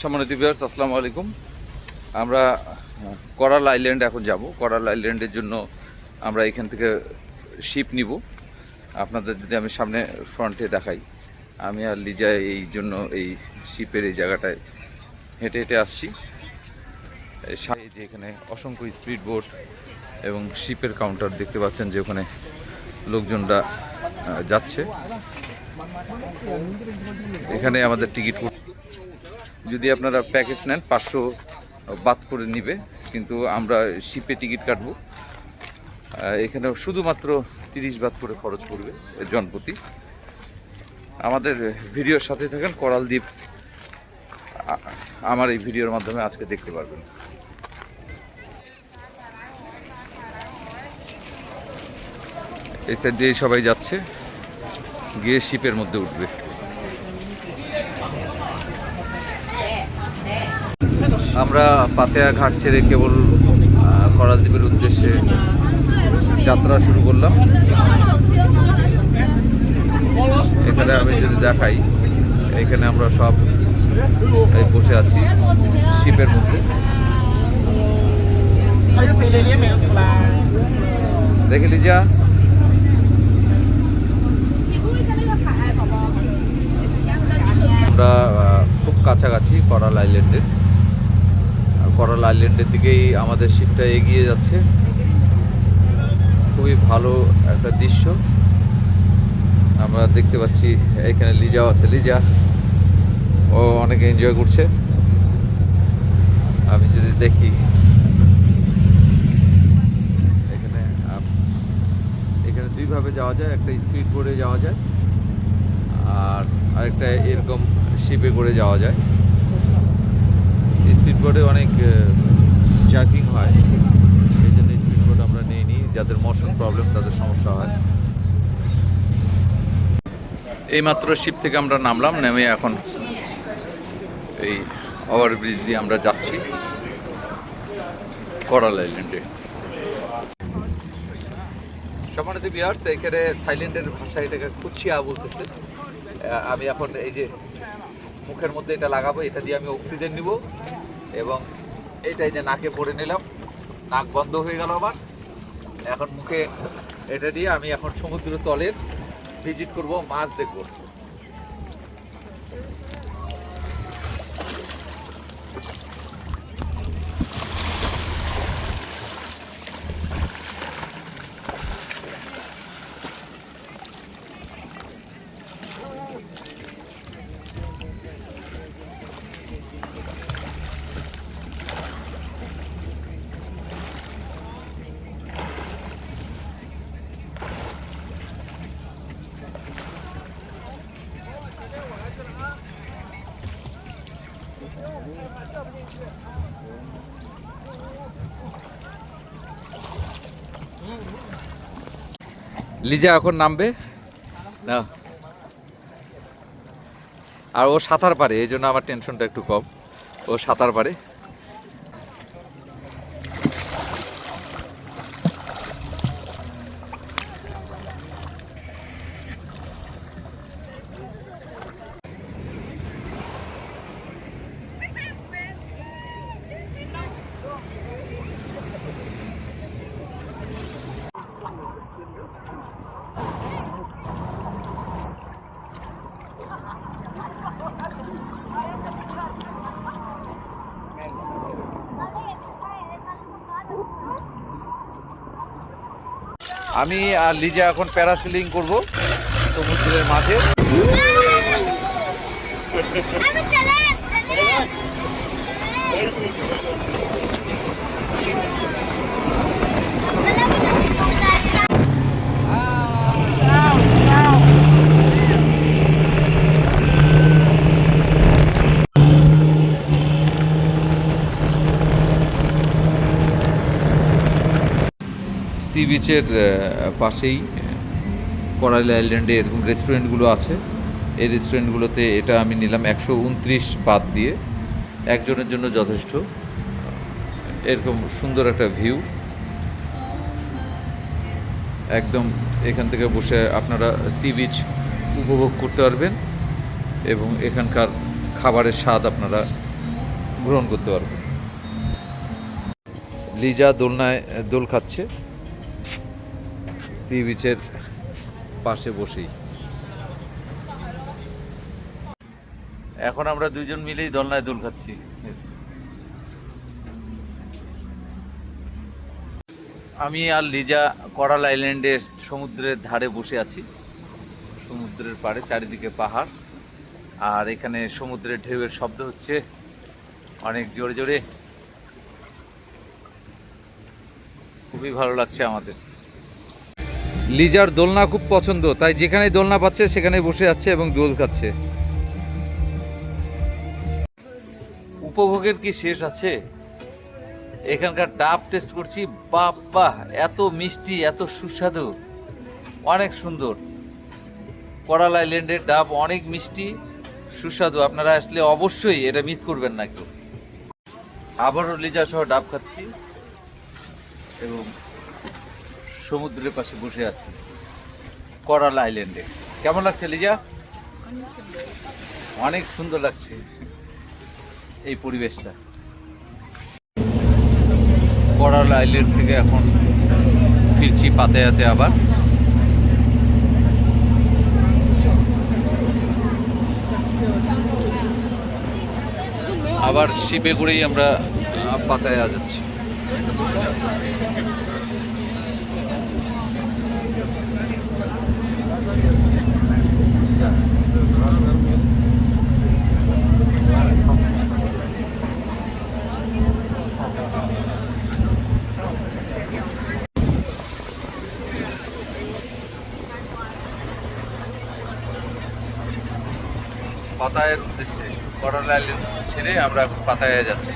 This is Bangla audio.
সম্মানিত ভিউয়ার্স আসসালামু আলাইকুম। আমরা করাল আইল্যান্ড এখন যাব। করাল আইল্যান্ডের জন্য আমরা এখান থেকে শিপ নিব। আপনাদের যদি আমি সামনে ফ্রন্টে দেখাই, আমি আর লিজা এই জন্য এই শিপের এই জায়গাটায় হেঁটে হেঁটে আসছি। যে এখানে অসংখ্য স্পিড বোট এবং শিপের কাউন্টার দেখতে পাচ্ছেন যে ওখানে লোকজনরা যাচ্ছে। এখানে আমাদের টিকিট যদি আপনারা প্যাকেজ নেন, পাঁচশো বাদ করে নিবে, কিন্তু আমরা শিপে টিকিট কাটবো। এখানে শুধুমাত্র তিরিশ বাদ করে খরচ পড়বে জনপ্রতি। আমাদের ভিডিওর সাথে থাকেন করাল দ্বীপ আমার এই ভিডিওর মাধ্যমে আজকে দেখতে পারবেন। এই সাইড দিয়ে সবাই যাচ্ছে, গিয়ে শিপের মধ্যে উঠবে। আমরা পাতেয়া ঘাট ছেড়ে কেবল করাদ্বীপের উদ্দেশ্যে যাত্রা শুরু করলাম। এখানে আমি যদি দেখাই, এখানে আমরা সব বসে আছি, শিপের মধ্যে। দেখে লিজা। আমরা খুব কাছাকাছি করাল আইল্যান্ডের। করাল আইল্যান্ডের দিকেই আমাদের শিপটা এগিয়ে যাচ্ছে। খুবই ভালো একটা দৃশ্য। আমরা দেখতে পাচ্ছি এখানে লিজাও আছে, লিজা। ও অনেক এনজয় করছে। আমি যদি দেখি। এখানে এখানে দুইভাবে যাওয়া যায়, একটা স্পিড বোর্ডে যাওয়া যায়, আর আরেকটা এরকম শিপে করে যাওয়া যায়। স্পিড বোর্ডে অনেক জার্কিং হয়। এই জন্য স্পিড বোর্ড আমরা নিয়ে নিই যাদের মোশন প্রবলেম, তাদের সমস্যা হয়। এইমাত্র শিপ থেকে আমরা নামলাম, নেমে এখন এই ওভারব্রিজ দিয়ে আমরা যাচ্ছি। করাল আইল্যান্ডে। সম্মানিত বিয়ার্স এখানে থাইল্যান্ডের ভাষা এটাকে কুচিয়া বলতেছে। আমি এখন এই যে মুখের মধ্যে এটা লাগাবো, এটা দিয়ে আমি অক্সিজেন নিব। এবং এটাই যে নাকে পরে নিলাম, নাক বন্ধ হয়ে গেল আমার এখন মুখে এটা দিয়ে আমি এখন সমুদ্র তলের ভিজিট করব, মাছ দেখব। লিজা এখন নামবে? না। আর ও সাঁতার পারে এই জন্য আমার টেনশনটা একটু কম। ও সাঁতার পারে। আমি আর লিজা এখন প্যারাসিলিং করব সমুদ্রের মাঝে। সি বিচের পাশেই করাইল আইল্যান্ডে এরকম রেস্টুরেন্টগুলো আছে। এই রেস্টুরেন্টগুলোতে এটা আমি নিলাম একশো উনত্রিশ বাদ দিয়ে। একজনের জন্য যথেষ্ট। এরকম সুন্দর একটা ভিউ। একদম এখান থেকে বসে আপনারা সি বিচ উপভোগ করতে পারবেন এবং এখানকার খাবারের স্বাদ আপনারা গ্রহণ করতে পারবেন। লিজা দোলনায় দোল খাচ্ছে। সি বিচের পাশে বসেই। এখন আমরা দুইজন মিলেই দোলনায় দোল খাচ্ছি। আমি আর লিজা করাল আইল্যান্ডের সমুদ্রের ধারে বসে আছি। সমুদ্রের পাড়ে, চারিদিকে পাহাড়। আর এখানে সমুদ্রের ঢেউয়ের শব্দ হচ্ছে অনেক জোরে জোরে। খুবই ভালো লাগছে আমাদের। লিজার দোলনা খুব পছন্দ, তাই যেখানে দোলনা পাচ্ছে সেখানে বসে যাচ্ছে এবং দোল খাচ্ছে। উপভোগের কি শেষ আছে? এখানকার ডাব টেস্ট করছি বাপ্পা এত মিষ্টি, এত সুস্বাদু, অনেক সুন্দর। করাল আইল্যান্ডের ডাব অনেক মিষ্টি, সুস্বাদু, আপনারা আসলে অবশ্যই এটা মিস করবেন না কেউ। আবারও লিজা সহ ডাব খাচ্ছি এবং সমুদ্রের পাশে বসে আছি, করাল আইল্যান্ডে। কেমন লাগছে, লিজা? অনেক সুন্দর লাগছে এই পরিবেশটা। করাল আইল্যান্ড থেকে এখন ফিরছি পাতায়াতে আবার। আবার শিপে করেই আমরা পাতায়া যাচ্ছি। পাতায়ের উদ্দেশ্যে করোনা ছেড়ে আমরা পাতায়া যাচ্ছি।